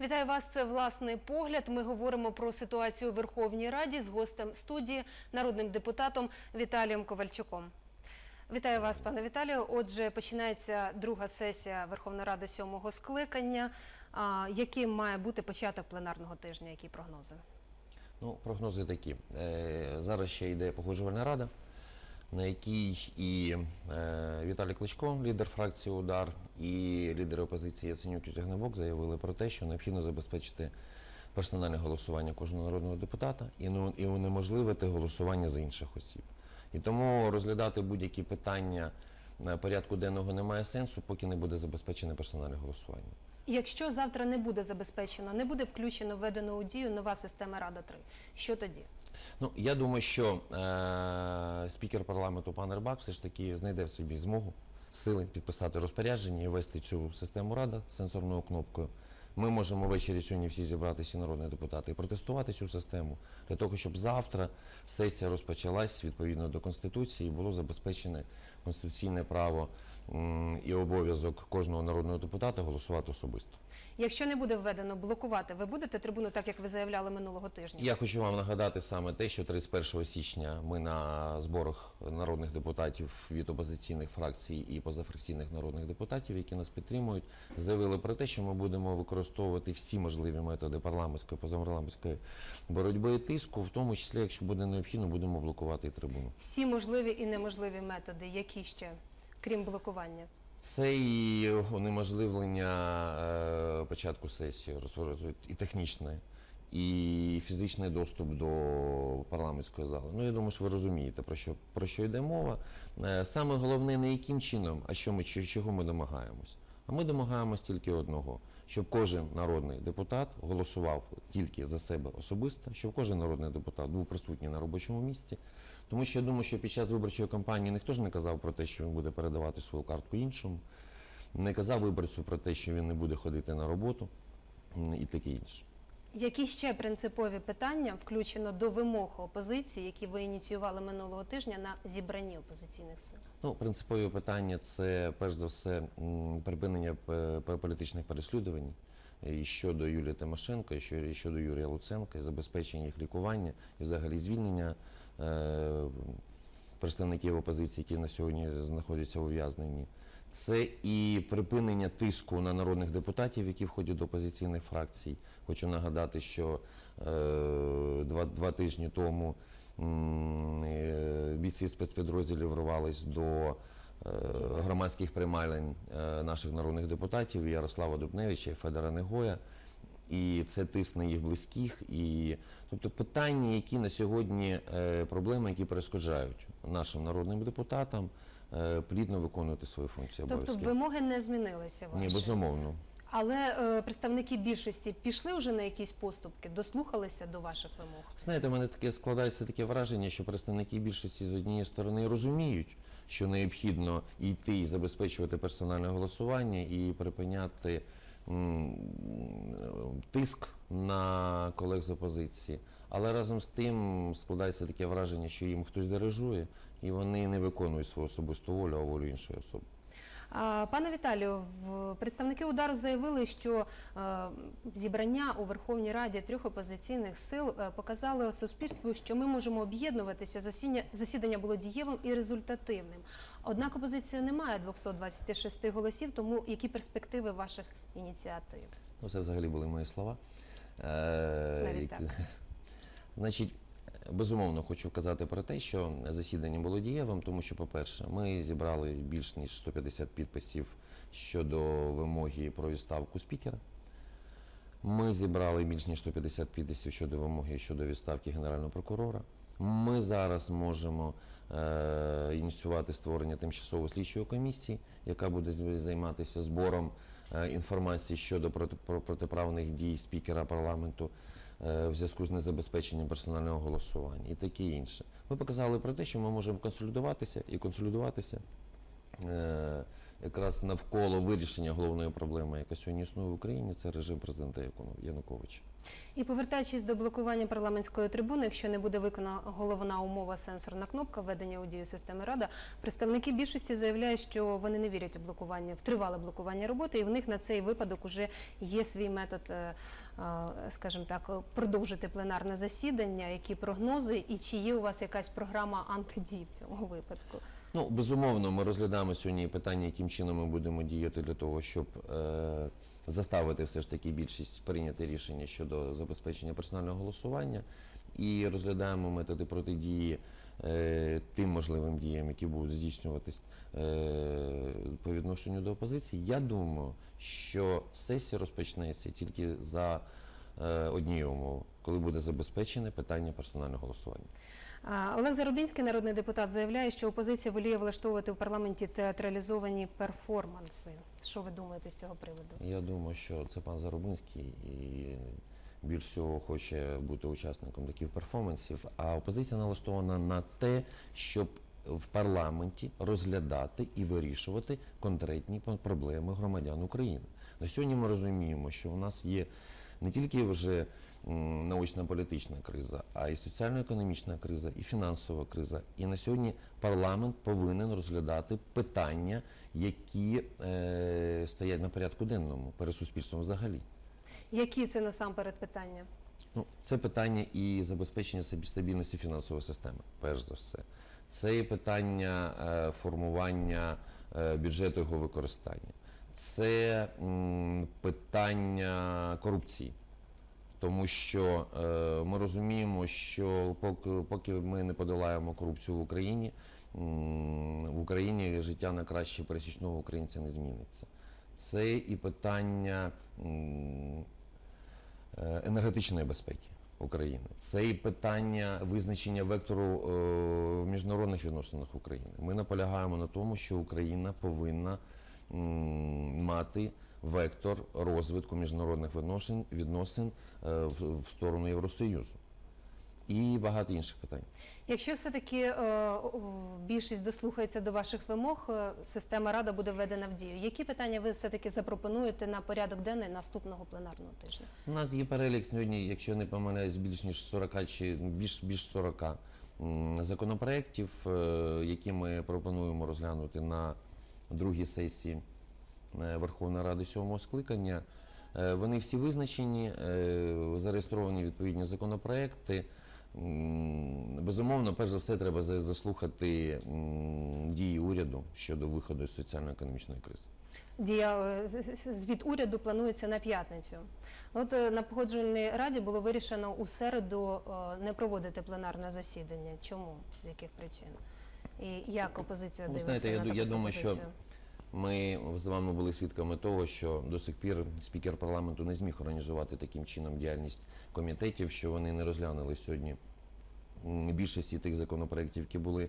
Вітаю вас. Це власний погляд. Ми говоримо про ситуацію у Верховній Раді з гостем студії, народним депутатом Віталієм Ковальчуком. Вітаю вас, пане Віталію. Отже, починається друга сесія Верховної Ради сьомого скликання. Яким має бути початок пленарного тижня? Які прогнози? Ну, прогнози такі. Е, зараз ще йде погоджувальна рада, на якій і е, Віталій Кличко, лідер фракції Удар, і лідери опозиції Яценюк і Тягнебок заявили про те, що необхідно забезпечити персональне голосування кожного народного депутата і, ну, і унеможливити голосування за інших осіб. І тому розглядати будь-які питання е, порядку денного немає сенсу, поки не буде забезпечене персональне голосування. Якщо завтра не буде забезпечено, не буде включено введено у дію нова система Рада 3 що тоді? Ну, я думаю, що е- спікер парламенту пан Рибак все ж таки знайде в собі змогу, сили підписати розпорядження і ввести цю систему рада сенсорною кнопкою. Ми можемо ввечері сьогодні всі зібрати всі народні депутати і протестувати цю систему для того, щоб завтра сесія розпочалась відповідно до конституції і було забезпечене конституційне право і обов'язок кожного народного депутата голосувати особисто. Якщо не буде введено блокувати, ви будете трибуну, так як ви заявляли минулого тижня? Я хочу вам нагадати саме те, що 31 січня ми на зборах народних депутатів від опозиційних фракцій і позафракційних народних депутатів, які нас підтримують, заявили про те, що ми будемо використовувати всі можливі методи парламентської позапарламентської боротьби і тиску, в тому числі, якщо буде необхідно, будемо блокувати і трибуну. Всі можливі і неможливі методи, які ще, крім блокування? Це і унеможливлення е, початку сесії, і технічне, і фізичний доступ до парламентської зали. Ну, я думаю, що ви розумієте, про що, про що йде мова. Е, саме головне не яким чином, а що ми, чого ми домагаємось. А ми домагаємось тільки одного, щоб кожен народний депутат голосував тільки за себе особисто, щоб кожен народний депутат був присутній на робочому місці. Тому що я думаю, що під час виборчої кампанії ніхто ж не казав про те, що він буде передавати свою картку іншому, не казав виборцю про те, що він не буде ходити на роботу і таке інше. Які ще принципові питання включено до вимог опозиції, які ви ініціювали минулого тижня на зібранні опозиційних сил? Ну, принципові питання це перш за все припинення е, політичних переслідувань і щодо Юлії Тимошенко, і щодо Юрія Луценка, і забезпечення їх лікування, і взагалі звільнення е, представників опозиції, які на сьогодні знаходяться ув'язненні. Це і припинення тиску на народних депутатів, які входять до опозиційних фракцій. Хочу нагадати, що е, два, два тижні тому е, бійці спецпідрозділів врвались до е, громадських приймалень е, наших народних депутатів Ярослава Дубневича і Федора Негоя. І це тиск на їх близьких, і тобто питання, які на сьогодні е, проблеми, які перешкоджають нашим народним депутатам е, плідно виконувати свої функції Тобто обов'язки. вимоги не змінилися Ні, безумовно. Але е, представники більшості пішли вже на якісь поступки, дослухалися до ваших вимог. Знаєте, в мене таке складається таке враження, що представники більшості з однієї сторони розуміють, що необхідно йти і забезпечувати персональне голосування і припиняти тиск на колег з опозиції. Але разом з тим складається таке враження, що їм хтось дирижує, і вони не виконують свою особисту волю, а волю іншої особи. Пане Віталію, представники удару заявили, що е, зібрання у Верховній Раді трьох опозиційних сил е, показали суспільству, що ми можемо об'єднуватися. Засідання було дієвим і результативним. Однак опозиція не має 226 голосів, тому які перспективи ваших ініціатив? Ну, це взагалі були мої слова. Е, Навіть так. Значить, безумовно, хочу вказати про те, що засідання було дієвим, тому що, по-перше, ми зібрали більш ніж 150 підписів щодо вимоги про відставку спікера. Ми зібрали більш ніж 150 підписів щодо вимоги щодо відставки генерального прокурора. Ми зараз можемо е, ініціювати створення тимчасової слідчої комісії, яка буде займатися збором е, інформації щодо проти, про- протиправних дій спікера парламенту е, в зв'язку з незабезпеченням персонального голосування і таке інше. Ми показали про те, що ми можемо консолідуватися і консолідуватися е, якраз навколо вирішення головної проблеми, яка сьогодні існує в Україні, це режим президента Яну- Януковича. І повертаючись до блокування парламентської трибуни, якщо не буде виконана головна умова сенсорна кнопка введення у дію системи Рада, представники більшості заявляють, що вони не вірять у блокування, в тривале блокування роботи, і в них на цей випадок уже є свій метод, е, е, скажімо так, продовжити пленарне засідання. Які прогнози, і чи є у вас якась програма антидій в цьому випадку? Ну, безумовно, ми розглядаємо сьогодні питання, яким чином ми будемо діяти для того, щоб е, заставити все ж таки більшість прийняти рішення щодо забезпечення персонального голосування, і розглядаємо методи протидії е, тим можливим діям, які будуть здійснюватись е, по відношенню до опозиції. Я думаю, що сесія розпочнеться тільки за е, однією умовою, коли буде забезпечене питання персонального голосування. Олег Зарубінський, народний депутат, заявляє, що опозиція воліє влаштовувати в парламенті театралізовані перформанси. Що ви думаєте з цього приводу? Я думаю, що це пан Зарубинський і більш всього хоче бути учасником таких перформансів. А опозиція налаштована на те, щоб в парламенті розглядати і вирішувати конкретні проблеми громадян України. На сьогодні ми розуміємо, що у нас є не тільки вже научно-політична криза, а й соціально-економічна криза, і фінансова криза. І на сьогодні парламент повинен розглядати питання, які е, стоять на порядку денному перед суспільством взагалі. Які це насамперед питання? Ну, це питання і забезпечення собі стабільності фінансової системи, перш за все. Це і питання е, формування е, бюджету його використання. Це питання корупції. Тому що е, ми розуміємо, що поки, поки ми не подолаємо корупцію в Україні, в Україні життя на краще пересічного українця не зміниться. Це і питання е, енергетичної безпеки України. Це і питання визначення вектору е, міжнародних відносинах України. Ми наполягаємо на тому, що Україна повинна мати вектор розвитку міжнародних відносин, відносин е, в, сторону Євросоюзу. І багато інших питань. Якщо все-таки е, більшість дослухається до ваших вимог, е, система Рада буде введена в дію. Які питання ви все-таки запропонуєте на порядок денний наступного пленарного тижня? У нас є перелік сьогодні, якщо не помиляюсь, більш ніж 40 чи більш, більш 40 м, законопроєктів, які ми пропонуємо розглянути на другій сесії е, Верховної Ради сьомого скликання. Е, Вони всі визначені, е, зареєстровані відповідні законопроекти. Безумовно, перш за все, треба за- заслухати дії уряду щодо виходу з соціально-економічної кризи. Дія звіт уряду планується на п'ятницю. От на погоджувальній раді було вирішено у середу не проводити пленарне засідання. Чому? З яких причин? І як опозиція Ви дивиться знаєте, я на ду- таку я думаю, що? Ми з вами були свідками того, що до сих пір спікер парламенту не зміг організувати таким чином діяльність комітетів, що вони не розглянули сьогодні більшості тих законопроєктів, які були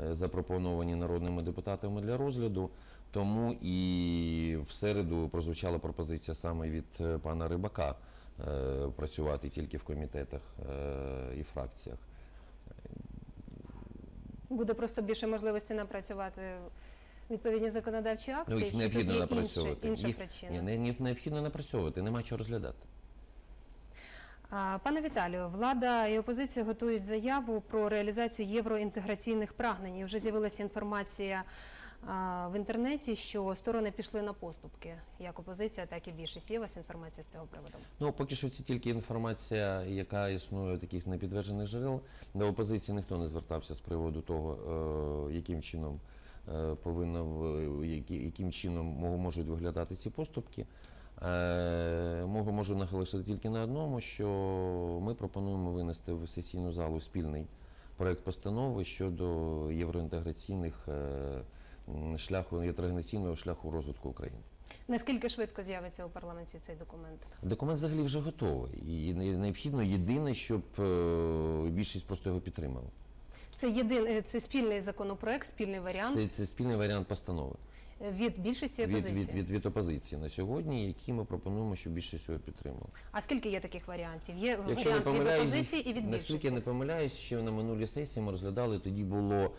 е, запропоновані народними депутатами для розгляду. Тому і в середу прозвучала пропозиція саме від е, пана Рибака е, працювати тільки в комітетах і фракціях. Буде просто більше можливості напрацювати відповідні законодавчі акти. Ну, чи їх тут необхідно є напрацьовувати. Інша, інша Їх- причина. Ні, не, не необхідно напрацьовувати, нема чого розглядати. А, Пане Віталію, влада і опозиція готують заяву про реалізацію євроінтеграційних прагнень. І вже з'явилася інформація в інтернеті, що сторони пішли на поступки, як опозиція, так і більшість. Є у вас інформація з цього приводу? Ну, поки що це тільки інформація, яка існує від якихось непідтверджених джерел. До опозиції ніхто не звертався з приводу того, е, яким чином е, повинно в- які- яким чином можуть виглядати ці поступки. Е, Можу, можу наголосити тільки на одному, що ми пропонуємо винести в сесійну залу спільний проект постанови щодо євроінтеграційних е, шляху євроінтеграційного шляху розвитку України. Наскільки швидко з'явиться у парламенті цей документ? Документ взагалі вже готовий. І не- необхідно єдине, щоб е, більшість просто його підтримала. Це єдиний це спільний законопроект, спільний варіант Це, це спільний варіант постанови від більшості опозиції. від, від, від опозиції на сьогодні, який ми пропонуємо, щоб більшість його підтримала. А скільки є таких варіантів? Є Якщо варіант від опозиції і від наскільки я не помиляюсь, ще на минулій сесії ми розглядали, тоді було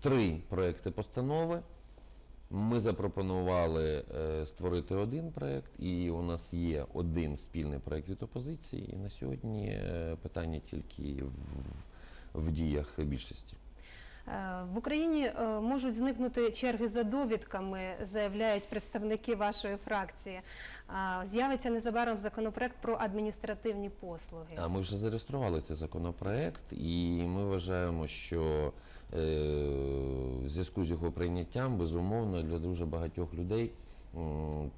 три проекти постанови. Ми запропонували е, створити один проект, і у нас є один спільний проект від опозиції. І на сьогодні е, питання тільки в, в діях більшості. Е, В Україні можуть зникнути черги за довідками, заявляють представники вашої фракції. З'явиться незабаром законопроект про адміністративні послуги. А ми вже зареєстрували цей законопроект, і ми вважаємо, що в зв'язку з його прийняттям, безумовно, для дуже багатьох людей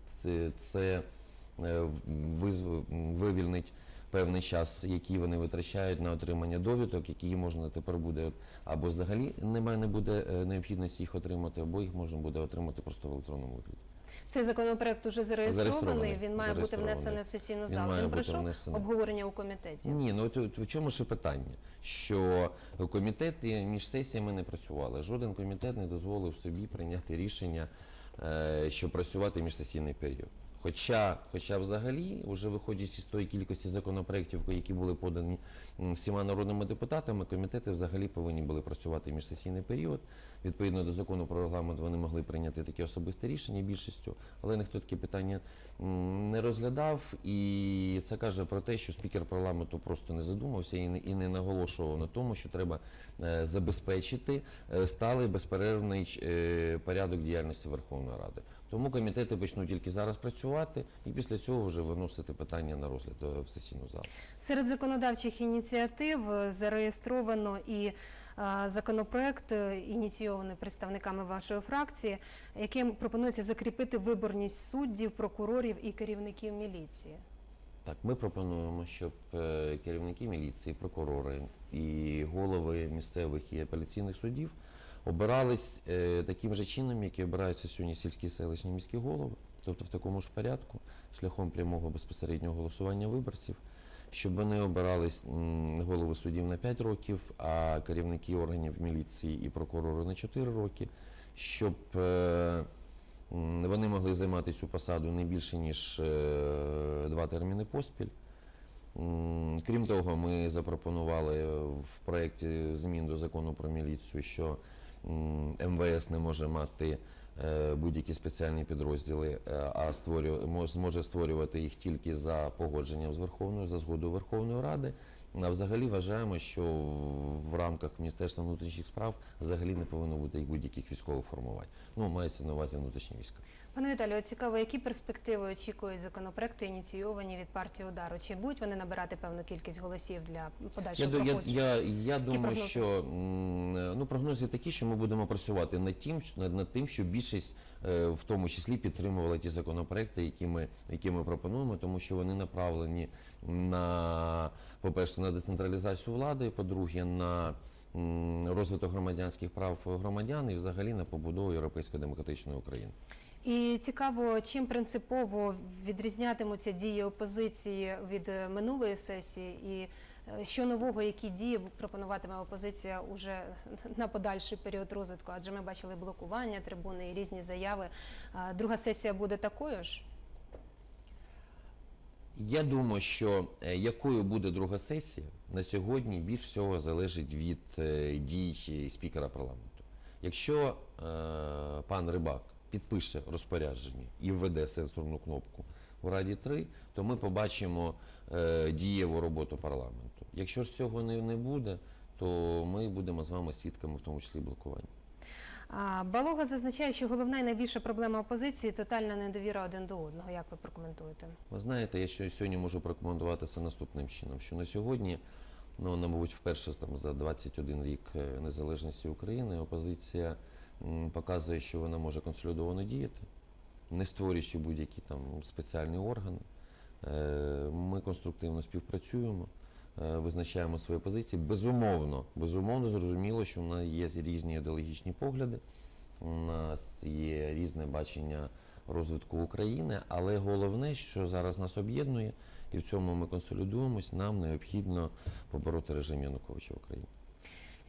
це, це е, вивільнить певний час, який вони витрачають на отримання довідок, які можна тепер буде або взагалі немає, не буде е, необхідності їх отримати, або їх можна буде отримати просто в електронному вигляді. Цей законопроект уже зареєстрований. Зареєстрований, Він має бути внесений в сесійну Він залу. Він прийшов пройшов внесений. обговорення у комітеті. Ні, ну от, от в чому ж питання? Що комітети між сесіями не працювали. Жоден комітет не дозволив собі прийняти рішення, е, що працювати міжсесійний період. Хоча, хоча взагалі, вже виходячи з тої кількості законопроєктів, які були подані всіма народними депутатами, комітети взагалі повинні були працювати міжсесійний період. Відповідно до закону про регламент вони могли прийняти таке особисте рішення більшістю, але ніхто такі питання не розглядав. І це каже про те, що спікер парламенту просто не задумався і не, і не наголошував на тому, що треба е, забезпечити е, сталий безперервний е, порядок діяльності Верховної Ради. Тому комітети почнуть тільки зараз працювати і після цього вже виносити питання на розгляд е, в сесійну залу. Серед законодавчих ініціатив е, зареєстровано і е, законопроект, ініційований представниками вашої фракції, яким пропонується закріпити виборність суддів, прокурорів і керівників міліції. Так, ми пропонуємо, щоб керівники міліції, прокурори і голови місцевих і апеляційних судів обирались е, таким же чином, який обираються сьогодні сільські селищні міські голови, тобто в такому ж порядку, шляхом прямого безпосереднього голосування виборців, щоб вони обирались голови судів на 5 років, а керівники органів міліції і прокурори на 4 роки, щоб е, Вони могли займати цю посаду не більше ніж е, два терміни поспіль. Крім того, ми запропонували в проєкті змін до закону про міліцію, що МВС не може мати е, будь-які спеціальні підрозділи, е, а створює, може створювати їх тільки за погодженням з Верховною, за згодою Верховної Ради. Взагалі вважаємо, що в рамках Міністерства внутрішніх справ взагалі не повинно бути будь-яких військових формувань. Ну, мається на увазі внутрішні війська. Пане Віталію, цікаво, які перспективи очікують законопроекти, ініційовані від партії удару? Чи будуть вони набирати певну кількість голосів для подальшого ду- я, я, я думаю, прогнози? що ну, прогнози такі, що ми будемо працювати над тим, над, над тим, що більшість е, в тому числі підтримувала ті законопроекти, які ми, які ми пропонуємо, тому що вони направлені на, на децентралізацію влади, по-друге, на розвиток громадянських прав громадян і взагалі на побудову європейської демократичної України. І цікаво, чим принципово відрізнятимуться дії опозиції від е, минулої сесії, і е, що нового, які дії пропонуватиме опозиція уже на подальший період розвитку? Адже ми бачили блокування трибуни і різні заяви. Друга сесія буде такою ж. Я думаю, що е, якою буде друга сесія на сьогодні більш всього залежить від е, дій спікера парламенту. Якщо е, пан Рибак підпише розпорядження і введе сенсорну кнопку в Раді 3, то ми побачимо е, дієву роботу парламенту. Якщо ж цього не, не буде, то ми будемо з вами свідками, в тому числі блокування. Балога зазначає, що головна і найбільша проблема опозиції тотальна недовіра один до одного. Як ви прокоментуєте? Ви знаєте, я ще сьогодні можу прокоментувати це наступним чином, що на сьогодні, ну, мабуть, вперше там, за 21 рік е, незалежності України опозиція показує, що вона може консолідовано діяти, не створюючи будь-які там спеціальні органи. Е, Ми конструктивно співпрацюємо, визначаємо свої позиції. Безумовно, безумовно, зрозуміло, що в нас є різні ідеологічні погляди, у нас є різне бачення розвитку України, але головне, що зараз нас об'єднує, і в цьому ми консолідуємось, нам необхідно побороти режим Януковича в Україні.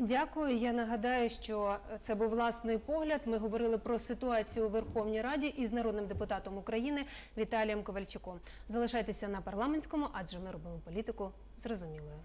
Дякую. Я нагадаю, що це був власний погляд. Ми говорили про ситуацію у Верховній Раді із народним депутатом України Віталієм Ковальчуком. Залишайтеся на парламентському, адже ми робимо політику зрозумілою.